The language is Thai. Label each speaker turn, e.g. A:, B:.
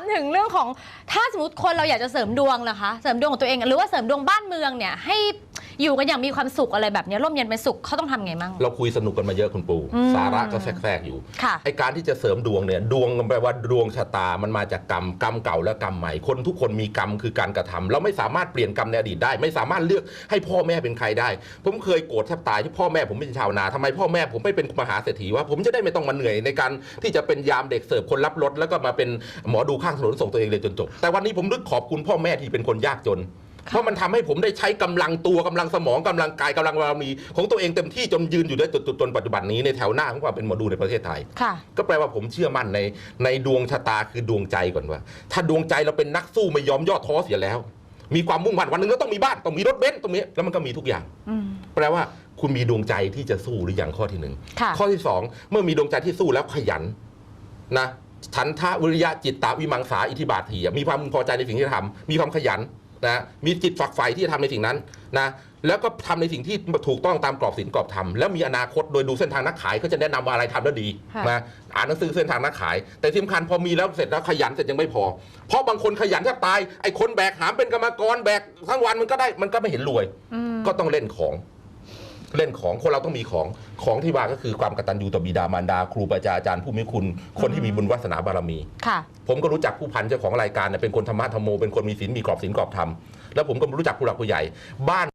A: ามถึงเรื่องของถ้าสมมติคนเราอยากจะเสริมดวงล่ะคะ เสริมดวงของตัวเอง หรือว่าเสริมดวงบ้านเมืองเนี่ยให้ อยู่กันอย่างมีความสุขอะไรแบบเนี้ยร่มเย็นเป็นสุขเขาต้องทำไงมั่ง
B: เราคุยสนุกกันมาเยอะคุณปู
A: อืม
B: สาระก็แทรกๆอยู่
A: ค่ะ
B: ไอการที่จะเสริมดวงเนี่ยดวงแปลว่าดวงชะตามันมาจากกรรมกรรมเก่าและกรรมใหม่คนทุกคนมีกรรมคือการกระทำเราไม่สามารถเปลี่ยนกรรมในอดีตได้ ไม่สามารถเลือกให้พ่อแม่เป็นใครได้ ผมเคยโกรธแทบตายที่พ่อแม่ผมเป็นชาวนาทำไมพ่อแม่ผมไม่เป็นมหาเศรษฐีว่าผมจะได้ไม่ต้องมาเหนื่อยในการที่จะเป็นยามเด็กเสิร์ฟคนรับรถแล้วก็มาเป็นหมอดูข้างถนนส่งตัวเองเรียนจนจบแต่วันนี้ผมนึกขอบคุณพ่อแม่ที่เป็นคนยากจน เพราะมันทำให้ผมได้ใช้กำลังตัวกำลังสมองกำลังกายกำลังบารมี ของตัวเองเต็มที่จนยืนอยู่ได้จนจนจนปัจจุบันนี้ในแถวหน้าของความเป็นหมอดูในประเทศไทย
A: ค่ะ
B: ก็แปลว่าผมเชื่อมั่นในในดวงชะตาคือดวงใจก่อนว่า ถ้าดวงใจเราเป็นนักสู้ไม่ยอมย่อท้อเสียแล้ว มีความมุ่งมั่นวันหนึ่งก็ต้องมีบ้านต้องมีรถเบนซ์ตรงนี้แล้วมันก็มีทุกอย่าง
A: อืม
B: แปลว่าคุณมีดวงใจที่จะสู้หรือยังข้อที่หนึ่ง
A: ค่ะ
B: ข้อที่สองเมื่อมีดวงใจที่สู้แล้วขยันนะฉันทะวิริยะจิตตาวิมังสาอิทธิบาทถีมีความพอใจในสิ่งที่ทำมีความขยัน นะมีจิตฝักใฝ่ที่จะทำในสิ่งนั้นนะแล้วก็ทำในสิ่งที่ถูกต้องตามกรอบศีลกรอบธรรมแล้วมีอนาคตโดยดูเส้นทางนักขายเขาจะแนะนำว่าอะไรทำแล้วดี
A: ค่ะ
B: นะอ่านหนังสือเส้นทางนักขาย แต่ที่สำคัญพอมีแล้วเสร็จแล้วขยันเสร็จยังไม่พอ เพราะบางคนขยันแทบตายไอ้คนแบกหามเป็นกรรมกรแบกทั้งวันมันก็ได้มันก็ไม่เห็นรวย
A: อืม
B: ก็ต้องเล่นของ เล่นของคนเราต้องมีของของที่ว่าก็คือความกตัญญูต่อบิดามารดา ครูบาอาจารย์ผู้มีคุณ คนที่มีบุญวาสนาบารมี
A: ค่ะ
B: ผมก็รู้จักผู้พันเจ้าของรายการเนี่ยเป็นคนธรรมะธรรมโมเป็นคนมีศีลมีกรอบศีลกรอบธรรมแล้วผมก็รู้จักผู้หลักผู้ใหญ่บ้าน